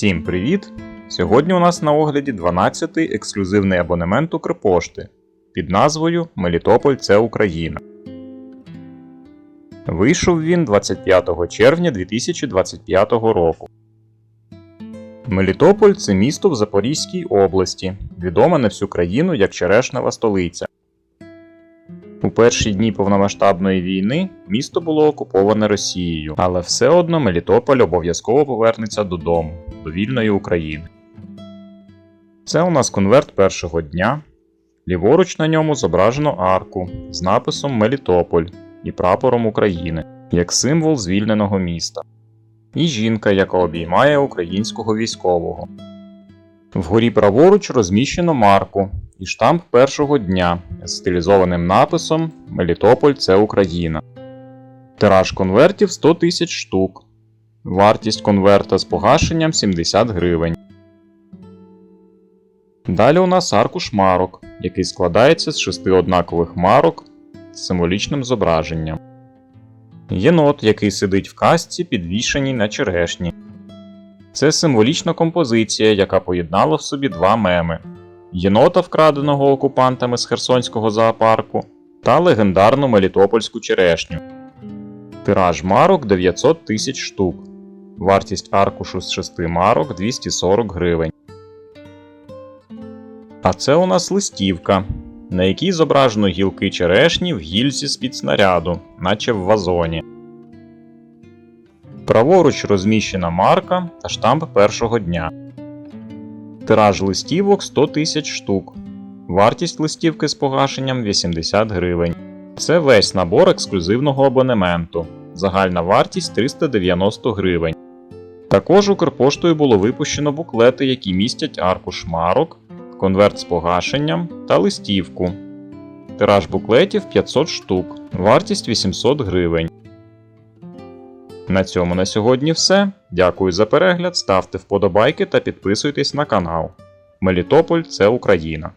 Всім привіт! Сьогодні у нас на огляді 12-й ексклюзивний абонемент Укрпошти під назвою Мелітополь це Україна. Вийшов він 25 червня 2025 року. Мелітополь це місто в Запорізькій області, відоме на всю країну як Черешнева столиця. У перші дні повномасштабної війни місто було окуповане Росією, але все одно Мелітополь обов'язково повернеться додому, до вільної України. Це у нас конверт першого дня. Ліворуч на ньому зображено арку з написом Мелітополь і прапором України як символ звільненого міста. І жінка, яка обіймає українського військового. Вгорі праворуч розміщено марку і штамп першого дня з стилізованим написом Мелітополь це Україна. Тираж конвертів 100 тисяч штук. Вартість конверта з погашенням 70 гривень. Далі у нас аркуш марок, який складається з шести однакових марок з символічним зображенням. Єнот, який сидить в касці, підвішеній на черешні. Це символічна композиція, яка поєднала в собі два меми: єнота, вкраденого окупантами з Херсонського зоопарку, та легендарну Мелітопольську черешню. Тираж марок 900 тисяч штук. Вартість аркушу з 6 марок 240 гривень. А це у нас листівка, на якій зображено гілки черешні в гільзі з-під снаряду, наче в вазоні. Праворуч розміщена марка та штамп першого дня. Тираж листівок 100 тисяч штук. Вартість листівки з погашенням 80 гривень. Це весь набор ексклюзивного абонементу. Загальна вартість 390 гривень. Також Укрпоштою було випущено буклети, які містять аркуш марок, конверт з погашенням та листівку. Тираж буклетів 500 штук. Вартість 800 гривень. На цьому на сьогодні все. Дякую за перегляд, ставте вподобайки та підписуйтесь на канал. Мелітополь це Україна.